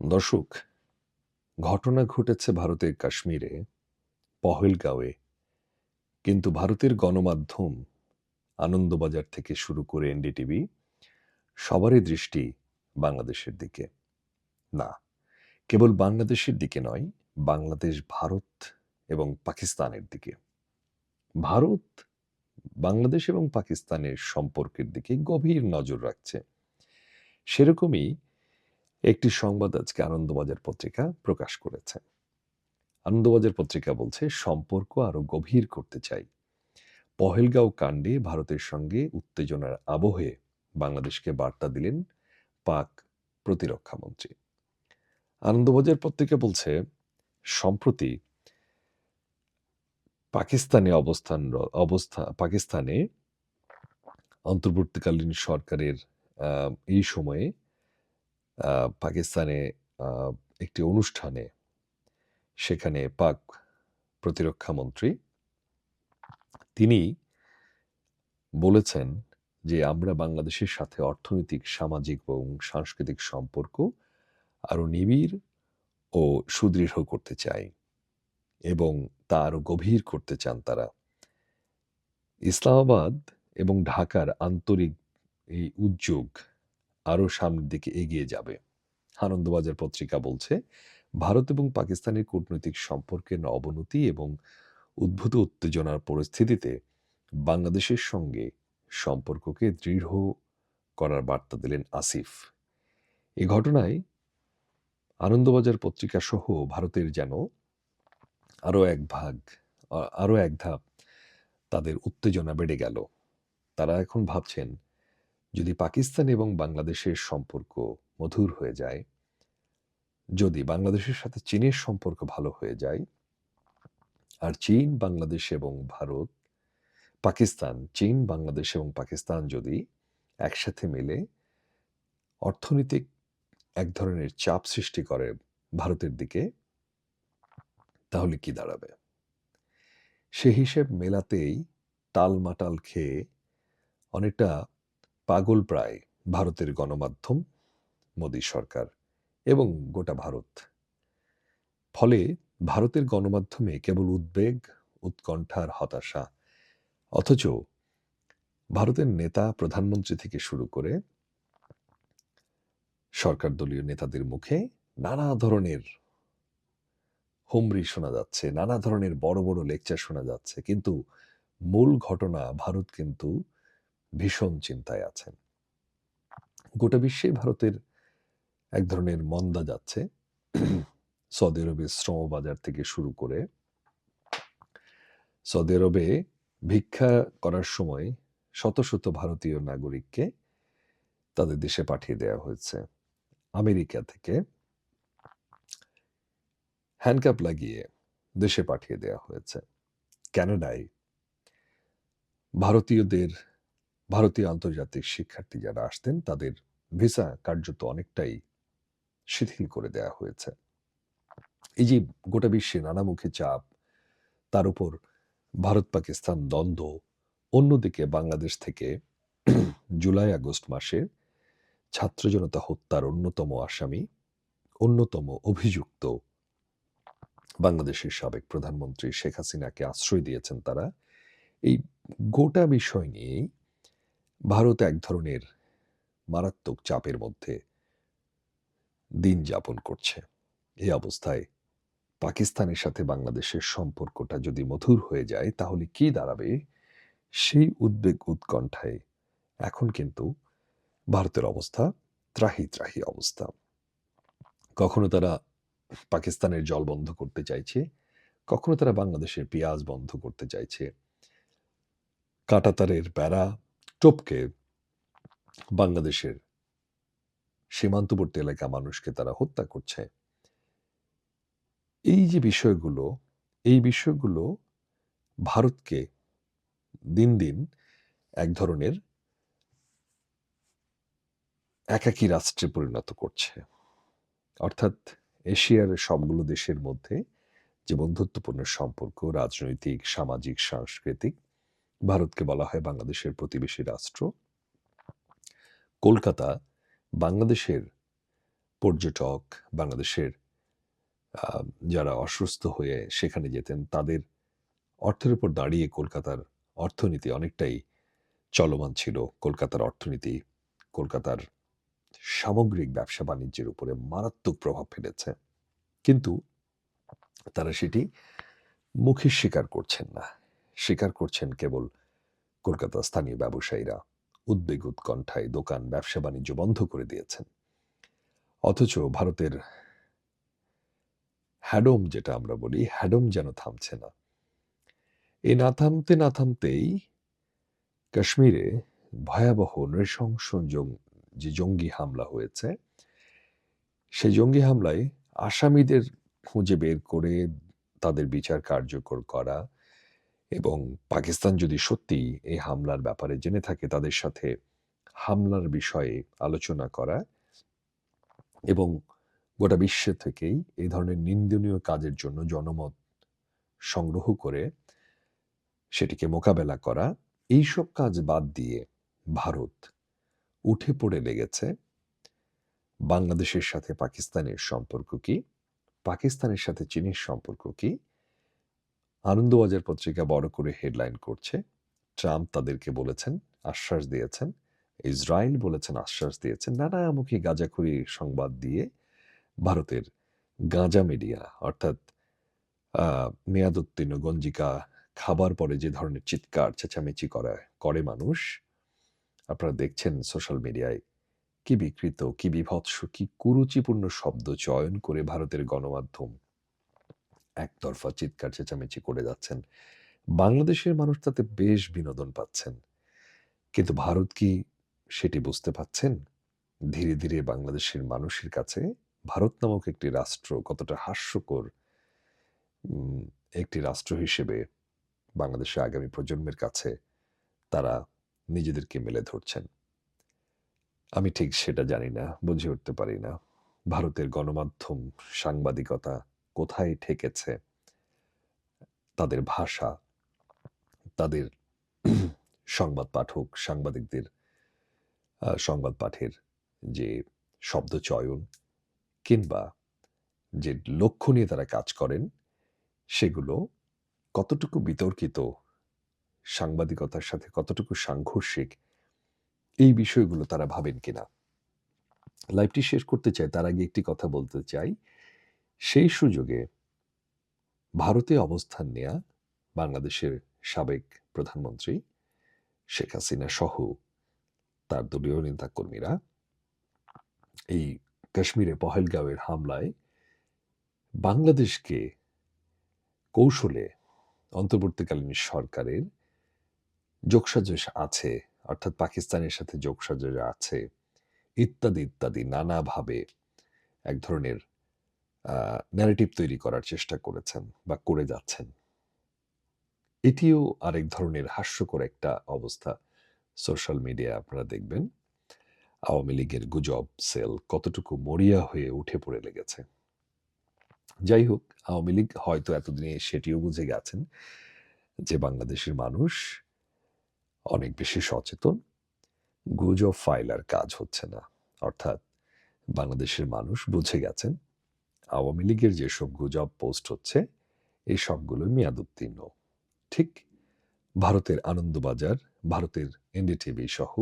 দর্শক, ঘটনা ঘটেছে ভারতের কাশ্মীরে, পহেলগাঁওয়ে। কিন্তু ভারতের গণমাধ্যম আনন্দবাজার থেকে শুরু করে এনডিটিভি সবারই দৃষ্টি বাংলাদেশের দিকে। না, কেবল বাংলাদেশের দিকে নয়, বাংলাদেশ, ভারত এবং পাকিস্তানের দিকে। ভারত, বাংলাদেশ এবং পাকিস্তানের সম্পর্কের দিকে গভীর নজর রাখছে। সেরকমই একটি সংবাদ আজকে আনন্দবাজার পত্রিকা প্রকাশ করেছে। আনন্দবাজার পত্রিকা বলছে, সম্পর্ক আরও গভীর করতে চাই। পহেলগাঁও কাণ্ডে ভারতের সঙ্গে উত্তেজনার আবহে বাংলাদেশকে বার্তা দিলেন পাক প্রতিরক্ষা মন্ত্রী। আনন্দবাজার পত্রিকা বলছে, সম্প্রতি পাকিস্তানে অবস্থান, অবস্থা, পাকিস্তানে অন্তর্বর্তীকালীন সরকারের এই সময়ে পাকিস্তানে একটি অনুষ্ঠানে সেখানে পাক প্রতিরক্ষা মন্ত্রী তিনি বলেছেন যে, আমরা বাংলাদেশের সাথে অর্থনৈতিক, সামাজিক এবং সাংস্কৃতিক সম্পর্ক আরও নিবিড় ও সুদৃঢ় করতে চাই এবং তা আরও গভীর করতে চান তারা। ইসলামাবাদ এবং ঢাকার আন্তরিক এই উদ্যোগ আরও সামনের দিকে এগিয়ে যাবে। আনন্দবাজার পত্রিকা বলছে, ভারত এবং পাকিস্তানের কূটনৈতিক সম্পর্কের অবনতি এবং উদ্ভূত উত্তেজনার পরিস্থিতিতে বাংলাদেশের সঙ্গে সম্পর্ককে দৃঢ় করার বার্তা দিলেন আসিফ। এ ঘটনায় আনন্দবাজার পত্রিকা সহ ভারতের যেন আরও এক ভাগ আরও এক ধাপ তাদের উত্তেজনা বেড়ে গেল। তারা এখন ভাবছেন যদি পাকিস্তান এবং বাংলাদেশের সম্পর্ক মধুর হয়ে যায়, যদি বাংলাদেশের সাথে চীনের সম্পর্ক ভালো হয়ে যায়, আর চীন, বাংলাদেশ এবং ভারত, পাকিস্তান, চীন, বাংলাদেশ এবং পাকিস্তান যদি একসাথে মিলে অর্থনৈতিক এক ধরনের চাপ সৃষ্টি করে ভারতের দিকে, তাহলে কি দাঁড়াবে? সে হিসেব মেলাতেই টালমাটাল খেয়ে অনেকটা পাগল প্রায় ভারতের গণমাধ্যম, মোদী সরকার এবং গোটা ভারত। ফলে ভারতের গণমাধ্যমে কেবল উদ্বেগ উৎকণ্ঠার হতাশা, অথচ ভারতের নেতা প্রধানমন্ত্রী থেকে শুরু করে সরকার দলীয় নেতাদের মুখে নানা ধরনের হুমরি শোনা যাচ্ছে, নানা ধরনের বড় বড় লেকচার শোনা যাচ্ছে। কিন্তু মূল ঘটনা ভারত কিন্তু ভীষণ চিন্তায় আছেন। গোটা বিশ্বে ভারতের এক ধরনের মন্দা যাচ্ছে। সৌদি আরবের শ্রম বাজার থেকে শুরু করে সৌদি আরবে ভিক্ষা করার সময় শত শত ভারতীয় নাগরিককে তাদের দেশে পাঠিয়ে দেওয়া হয়েছে। আমেরিকা থেকে হ্যান্ডকাপ লাগিয়ে দেশে পাঠিয়ে দেওয়া হয়েছে। ক্যানাডায় ভারতীয়দের ভারতীয় আন্তর্জাতিক শিক্ষার্থী যারা আসতেন, তাদের ভিসা কার্যত অনেকটাই শিথিল করে দেওয়া হয়েছে। এই যে গোটা বিশ্বে নানামুখী চাপ, তার উপর ভারত পাকিস্তান দ্বন্দ্ব, অন্যদিকে বাংলাদেশ থেকে জুলাই, আগস্ট মাসে ছাত্র জনতা হত্যার অন্যতম আসামি, অন্যতম অভিযুক্ত বাংলাদেশের সাবেক প্রধানমন্ত্রী শেখ হাসিনাকে আশ্রয় দিয়েছেন তারা। এই গোটা বিষয় নিয়েই ভারত এক ধরনের মারাত্মক চাপের মধ্যে দিন যাপন করছে। এই অবস্থায় পাকিস্তানের সাথে বাংলাদেশের সম্পর্কটা যদি মধুর হয়ে যায়, তাহলে কি দাঁড়াবে? সেই উদ্বেগ উৎকণ্ঠায় এখন কিন্তু ভারতের অবস্থা ত্রাহি ত্রাহি অবস্থা। কখনো তারা পাকিস্তানের জল বন্ধ করতে চাইছে, কখনো তারা বাংলাদেশের পেঁয়াজ বন্ধ করতে চাইছে। কাটাতারের বেড়া টপকে বাংলাদেশের সীমান্তবর্তী এলাকা মানুষকে তারা হত্যা করছে। এই যে বিষয়গুলো, এই বিষয়গুলো ভারতকে দিন দিন এক ধরনের একাকী রাষ্ট্রে পরিণত করছে। অর্থাৎ এশিয়ার সবগুলো দেশের মধ্যে যে বন্ধুত্বপূর্ণ সম্পর্ক, রাজনৈতিক, সামাজিক, সাংস্কৃতিক ভারতকে বলা হয় বাংলাদেশের প্রতিবেশী রাষ্ট্র কলকাতা বাংলাদেশের পর্যটক, বাংলাদেশের যারা অসুস্থ হয়ে সেখানে যেতেন তাদের অর্থের উপর দাঁড়িয়ে কলকাতার অর্থনীতি অনেকটাই চলমান ছিল। কলকাতার অর্থনীতি, কলকাতার সামগ্রিক ব্যবসা-বাণিজ্যের উপরে মারাত্মক প্রভাব ফেলেছে। কিন্তু তারা সেটি মুখে স্বীকার করছেন না। স্বীকার করছেন কেবল কলকাতা স্থানীয় ব্যবসায়ীরা। উদ্বেগ উৎকণ্ঠায় দোকান, ব্যবসা-বাণিজ্য বন্ধ করে দিয়েছেন। অথচ ভারতের হ্যাডম যেটা আমরা বলি, হ্যাডম যেন থামছে না। এই না থামতে, না থামতেই কাশ্মীরে ভয়াবহ নৃশংস যে জঙ্গি হামলা হয়েছে, সে জঙ্গি হামলায় আসামিদের খুঁজে বের করে তাদের বিচার কার্যকর করা এবং পাকিস্তান যদি সত্যিই এই হামলার ব্যাপারে জেনে থাকে তাদের সাথে হামলার বিষয়ে আলোচনা করা এবং গোটা বিশ্বের থেকেই এই ধরনের নিন্দনীয় কাজের জন্য জনমত সংগ্রহ করে সেটিকে মোকাবেলা করা, এইসব কাজ বাদ দিয়ে ভারত উঠে পড়ে লেগেছে। বাংলাদেশের সাথে পাকিস্তানের সম্পর্ক কি? পাকিস্তানের সাথে চীনের সম্পর্ক কি? আনন্দবাজার পত্রিকা বড় করে হেডলাইন করছে। ট্রাম্প তাদেরকে বলেছেন, আশ্বাস দিয়েছেন, ইসরায়েল বলেছেন, আশ্বাস দিয়েছেন, নানামুখী গাঁজাখুরি সংবাদ দিয়ে ভারতের গাঁজা মিডিয়া, অর্থাৎ মেয়াদোত্তীর্ণ গঞ্জিকা খাবার পরে যে ধরনের চিৎকার, চেঁচামেচি করা, করে মানুষ। আপনারা দেখছেন সোশ্যাল মিডিয়ায় কি বিকৃত, কি বিভৎস, কি কুরুচিপূর্ণ শব্দ চয়ন করে ভারতের গণমাধ্যম। একতরফা চিৎকার চেঁচামেচি করে যাচ্ছেন। বাংলাদেশের মানুষ তাতে বেশ বিনোদন পাচ্ছেন। কিন্তু ভারত কি সেটি বুঝতে পাচ্ছেন? ধীরে ধীরে বাংলাদেশের মানুষের কাছে ভারত নামক একটি রাষ্ট্র কতটা হাস্যকর একটি রাষ্ট্র হিসেবে বাংলাদেশের আগামী প্রজন্মের কাছে তারা নিজেদেরকে মেলে ধরছেন। আমি ঠিক সেটা জানি না, বুঝে উঠতে পারি না। ভারতের গণমাধ্যম সাংবাদিকতা কোথায় ঠেকেছে? তাদের ভাষা, তাদের সংবাদ পাঠক, সাংবাদিকদের সংবাদ পাঠের যে শব্দ চয়ন কিংবা যে লক্ষ্য নিয়ে তারা কাজ করেন, সেগুলো কতটুকু বিতর্কিত সাংবাদিকতার সাথে, কতটুকু সাংঘর্ষিক, এই বিষয়গুলো তারা ভাবেন কিনা? লাইভটি শেষ করতে চাই, তার আগে একটি কথা বলতে চাই। সেই সুযোগে ভারতে অবস্থান নেয়া বাংলাদেশের সাবেক প্রধানমন্ত্রী শেখ হাসিনা সহ তার দলীয় নেতাকর্মীরা এই কাশ্মীরে পহেলগাঁওয়ের হামলায় বাংলাদেশকে কৌশলে অন্তর্বর্তীকালীন সরকারের যোগসাজশ আছে, অর্থাৎ পাকিস্তানের সাথে যোগসাজশ আছে, ইত্যাদি ইত্যাদি, নানাভাবে এক ধরনের ন্যারেটিভ তৈরি করার চেষ্টা করেছেন বা করে যাচ্ছেন। এটিও আরেক ধরনের হাস্যকর একটা অবস্থা। সোশ্যাল মিডিয়া আপনারা দেখবেন, আওয়ামী লীগের গুজব, সেল কতটুকু মরিয়া হয়ে উঠে পড়ে লেগেছে। যাই হোক, আওয়ামী লীগ হয়তো এতদিনে সেটিও বুঝে গেছেন যে বাংলাদেশের মানুষ অনেক বেশি সচেতন, গুজব ফাইলার কাজ হচ্ছে না। অর্থাৎ বাংলাদেশের মানুষ বুঝে গেছেন আওয়ামী লীগের যেসব গুজব পোস্ট হচ্ছে এই সবগুলো মেয়াদ উত্তীর্ণ। ঠিক ভারতের আনন্দবাজার ভারতের এনডিটিভি সহ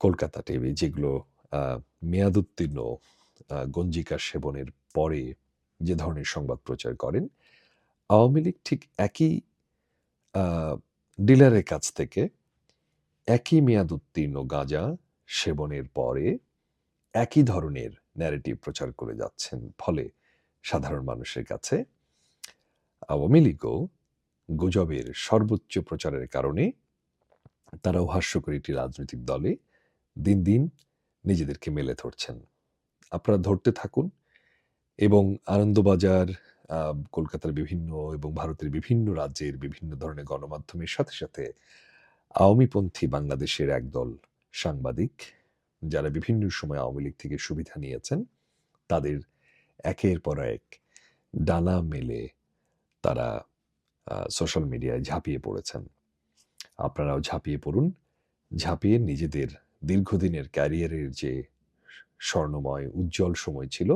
কলকাতা টিভি যেগুলো আহ, মেয়াদ উত্তীর্ণ আহ, গঞ্জিকা সেবনের পরে যে ধরনের সংবাদ প্রচার করেন আওয়ামী লীগ ঠিক একই ডিলারের কাছ থেকে একই মেয়াদ উত্তীর্ণ গাঁজা সেবনের পরে একই ধরনের ন্যারেটিভ প্রচার করে যাচ্ছেন। ফলে সাধারণ মানুষের কাছে আওয়ামী লীগও গুজবের সর্বোচ্চ প্রচারের কারণে তারাও হাস্যকর একটি রাজনৈতিক দলে দিন দিন নিজেদেরকে মেলে ধরছেন। আপনারা ধরতে থাকুন এবং আনন্দবাজার কলকাতার বিভিন্ন এবং ভারতের বিভিন্ন রাজ্যের বিভিন্ন ধরনের গণমাধ্যমের সাথে সাথে আওয়ামীপন্থী বাংলাদেশের একদল সাংবাদিক যারা বিভিন্ন সময় আওয়ামী লীগ থেকে সুবিধা নিয়েছেন, তাদের একের পর এক ডানা মেলে তারা সোশ্যাল মিডিয়ায় ঝাঁপিয়ে পড়েছেন। আপনারাও ঝাঁপিয়ে পড়ুন, ঝাঁপিয়ে নিজেদের দীর্ঘদিনের ক্যারিয়ারের যে স্বর্ণময়, উজ্জ্বল সময় ছিল,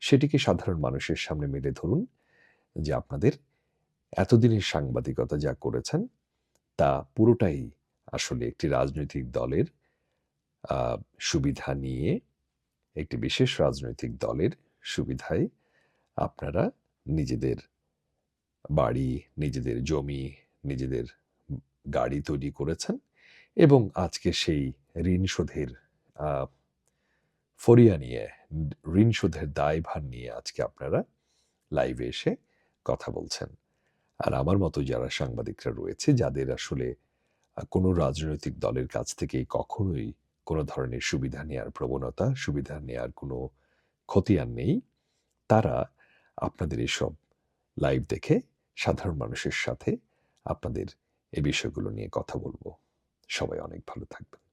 সেটিকে সাধারণ মানুষের সামনে মেলে ধরুন যে আপনাদের এতদিনের সাংবাদিকতা যা করেছেন, তা পুরোটাই আসলে একটি রাজনৈতিক দলের সুবিধা নিয়ে একটি বিশেষ রাজনৈতিক দলের সুবিধায় আপনারা নিজেদের বাড়ি, নিজেদের জমি, নিজেদের গাড়ি তৈরি করেছেন এবং আজকে সেই ঋণ শোধের ফরিয়া নিয়ে, ঋণ শোধের দায়ভার নিয়ে আজকে আপনারা লাইভে এসে কথা বলছেন। আর আমার মতো যারা সাংবাদিকরা রয়েছে, যাদের আসলে কোনো রাজনৈতিক দলের কাছ থেকে কখনোই কোনো ধরনের সুবিধা নেওয়ার প্রবণতা, সুবিধা নেওয়ার কোনো খতিয়ান নেই। তারা আপনাদের এসব লাইভ দেখে সাধারণ মানুষের সাথে আপনাদের এ বিষয়গুলো নিয়ে কথা বলব। সবাই অনেক ভালো থাকবেন।